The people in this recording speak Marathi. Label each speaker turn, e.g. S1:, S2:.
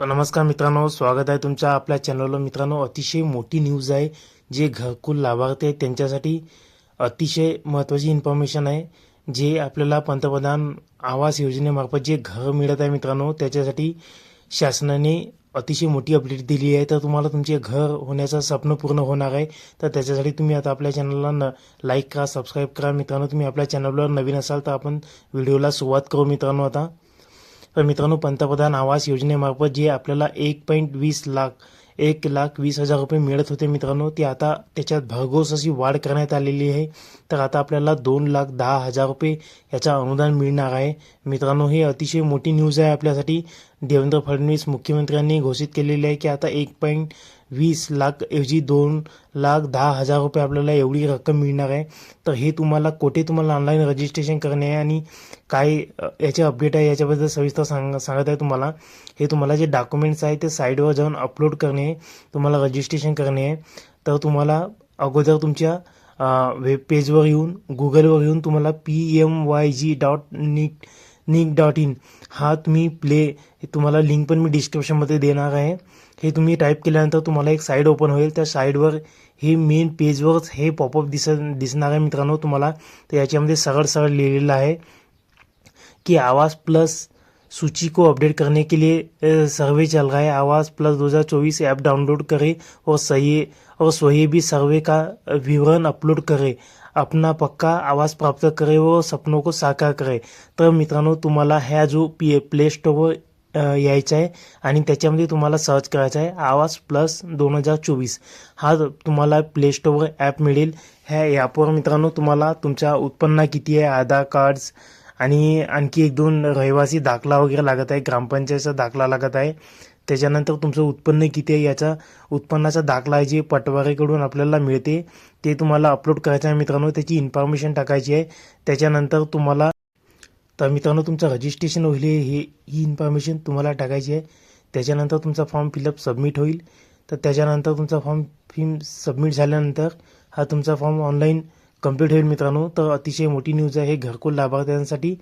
S1: नमस्कार मित्रांनो स्वागत आहे तुमच्या आपल्या चॅनलवर मित्रांनो अतिशय मोठी न्यूज आहे जे घरकुल लाभार्थी आहेत त्यांच्यासाठी अतिशय महत्त्वाची इन्फॉर्मेशन आहे जे आपल्याला पंतप्रधान आवास योजनेमार्फत जे घर मिळत आहे मित्रांनो त्याच्यासाठी शासनाने अतिशय मोठी अपडेट दिली आहे. तर तुम्हाला तुमचे घर होण्याचं स्वप्न पूर्ण होणार आहे. तर त्याच्यासाठी तुम्ही आता आपल्या चॅनलला न लाईक करा सबस्क्राईब करा. मित्रांनो तुम्ही आपल्या चॅनलवर नवीन असाल तर आपण व्हिडिओला सुरुवात करू मित्रांनो आता. तर मित्रांनो पंतप्रधान आवास योजनेमार्फत जे आपल्याला एक पॉईंट वीस लाख एक लाख वीस हजार रुपये मिळत होते मित्रांनो ते आता त्याच्यात भरघोस अशी वाढ करण्यात आलेली आहे. तर आता आपल्याला दोन लाख दहा हजार रुपये याचा अनुदान मिळणार आहे. मित्रांनो ही अतिशय मोठी न्यूज आहे आपल्यासाठी. देवेंद्र फडणवीस मुख्यमंत्र्यांनी घोषित केलेले आहे की आता एक पॉईंट वीस लाख ऐवजी दोन लाख दहा हजार रुपये आपल्याला एवढी रक्कम मिळणार आहे. तर हे तुम्हाला कोठे तुम्हाला ऑनलाईन रजिस्ट्रेशन करणे आहे आणि काय याचे अपडेट आहे याच्याबद्दल सविस्तर सांग सांगत आहे तुम्हाला. हे तुम्हाला जे डॉक्युमेंट्स आहे ते साईडवर जाऊन अपलोड करणे तुम्हाला रजिस्ट्रेशन करणे आहे. तर तुम्हाला अगोदर तुमच्या वेब पेजवर येऊन गुगलवर येऊन तुम्हाला P M Y G dot NEET Nick dot in हा तुम्ही प्ले तुम्हाला लिंक पण मी डिस्क्रिप्शनमध्ये देणार आहे. हे तुम्ही टाईप केल्यानंतर तुम्हाला एक साईड ओपन होईल. त्या साईडवर हे मेन पेजवरच हे पॉपअप दिस दिसणार आहे मित्रांनो तुम्हाला. तर याच्यामध्ये सरळ सरळ लिहिलेलं आहे की आवाज प्लस सूची को अपडेट करने के लिए सर्वे चल रहा है। आवाज प्लस 2024 ऐप डाउनलोड करें और सही और सोए भी सर्वे का विवरण अपलोड करें। अपना पक्का आवाज प्राप्त करे व सपनों को साकार करे। तर मित्रांनो तुम्हाला ह्या जो पी प्ले स्टोअरवर यायचा आहे आणि त्याच्यामध्ये तुम्हाला सर्च करायचा आहे आवाज प्लस दोन हजार चोवीस हा तुम्हाला प्ले स्टोअरवर ॲप मिळेल. ह्या ॲपवर मित्रांनो तुम्हाला तुमच्या उत्पन्न किती आहे आधार कार्ड्स आणि आणखी एक दोन रहिवासी दाखला वगैरे लागत आहे. ग्रामपंचायतचा दाखला लागत आहे. त्याच्यानंतर तुमचं उत्पन्न किती आहे? याचा उत्पन्नाचा दाखला आहे जे पटवारीकडून आपल्याला मिळते ते तुम्हाला अपलोड करायचं आहे मित्रांनो. त्याची इन्फॉर्मेशन टाकायची आहे. त्याच्यानंतर तुम्हाला तर मित्रांनो तुमचं रजिस्ट्रेशन होईल हे ही इन्फॉर्मेशन तुम्हाला टाकायची आहे. त्याच्यानंतर तुमचा फॉर्म फिलअप सबमिट होईल. तर त्याच्यानंतर तुमचा फॉर्म फिम सबमिट झाल्यानंतर हा तुमचा फॉर्म ऑनलाईन कंप्लीट होईल मित्रांनो. तर अतिशय मोठी न्यूज आहे. घरकुल लाभार्थ्यांसाठी